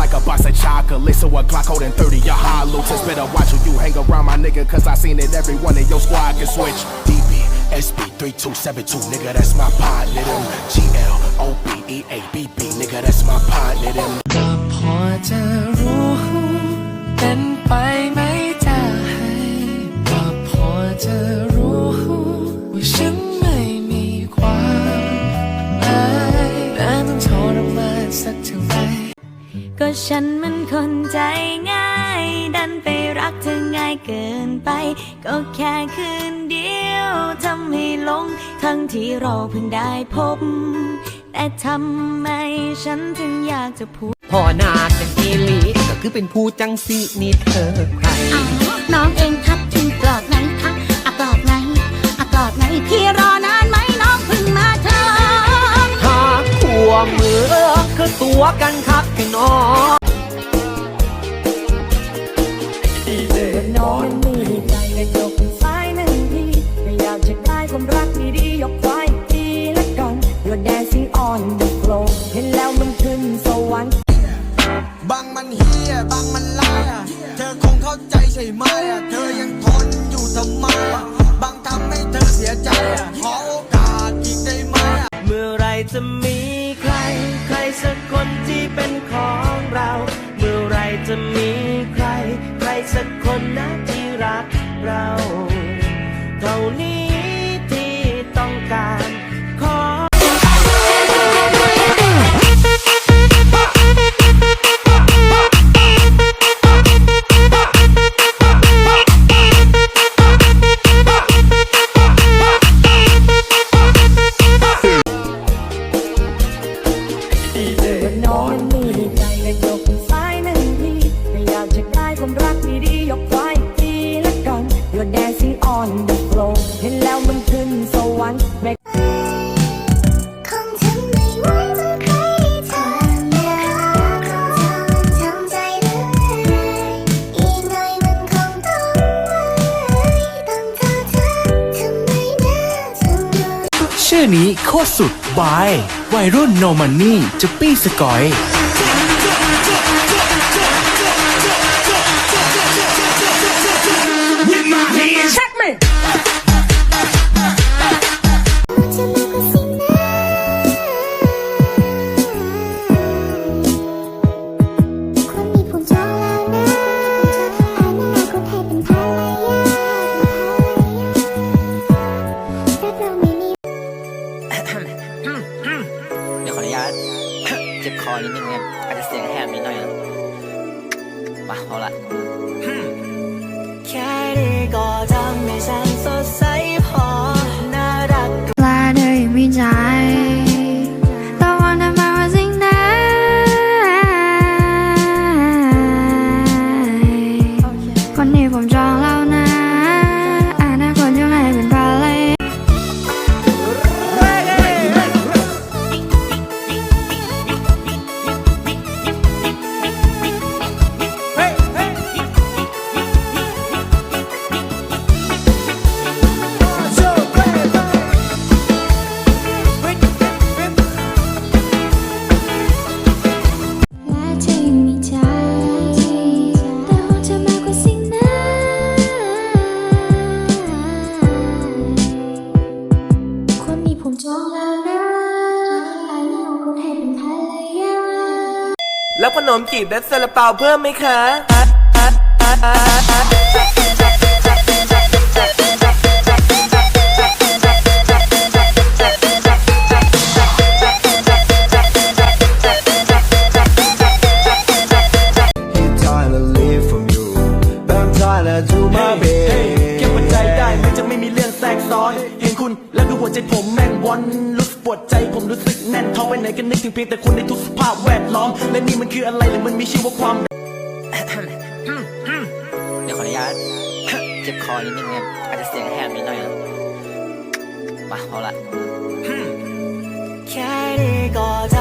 like a box of chocolates. So a Glock holding 30 your hollow tips. Better watch who you hang around, my nigga, cause I seen it every one of your squad can switch. DB, SB, 3272, nigga, that's my partner. Them GL, OB, EA, BB, nigga, that's my partner. Them ก็พอจะรู้เป็นไปไม่ ก็ฉันมันคนใจง่าย ดันไปรักเธอง่ายเกินไป ก็แค่คืนเดียวทำให้หลง ทั้งที่เราเพิ่งได้พบ แต่ทำไมฉันถึงอยากจะพูด พอนาเป็นอีหลีก็คือเป็นผู้จังสีนี่เธอใคร วกันครับพี่น้องนองมือใจและยกซ้ายหนึ่งทีแต่อยากจะได้ความรักดีๆยกไว้ทีละกัน You're dancing on the floor เห็นแล้วมันขึ้นสวรรค์บางมันเฮียบางมันลายเธอคงเข้าใจใช่ไหมเธอยังทนอยู่ทำไมบางทำให้เธอเสียใจขอโอกาสอีกได้ไหมเมื่อไรจะมี ใครสักคนที่เป็นของเรา เมื่อไรจะมีใคร ใครสักคนนะที่รักเรา น้องมือใจและยกซ้ายหนึ่งทีไม่อยากจะได้ความรักดีๆยกไว้ทีละกัน You're dancing on the floor เห็นแล้วมันขึ้นสวรรค์ ชื่อนี้โคตรสุดบายวัยรุ่นโนมันนี่จะปี้สกอย เจ็บคอนิดนึงเนี่ยอาจจะเสียงแหบนิดหน่อยนะมาพอละแค่นี้ก็ทำให้ฉันสดใส แล้วขนมจีบและซาลาเปาเพิ่มไหมคะเก็บหัวใจได้มันจะไม่มีเรื่องแทรกซ้อน เห็นคุณแล้วดูหัวใจผมแม่งวอนรู้สึกปวดใจผมรู้สึกแน่นท้อง ไปไหนก็นึกถึงเพียงแต่คุณในทุกสภาพแวดล้อม และนี่มันคืออะไรหรือมันมีชื่อว่าความ เดี๋ยวขออนุญาต เจ็บคอนิดนึงเนี่ยอาจจะเสียงแหบนิดหน่อยนะมาพอละแค่ได้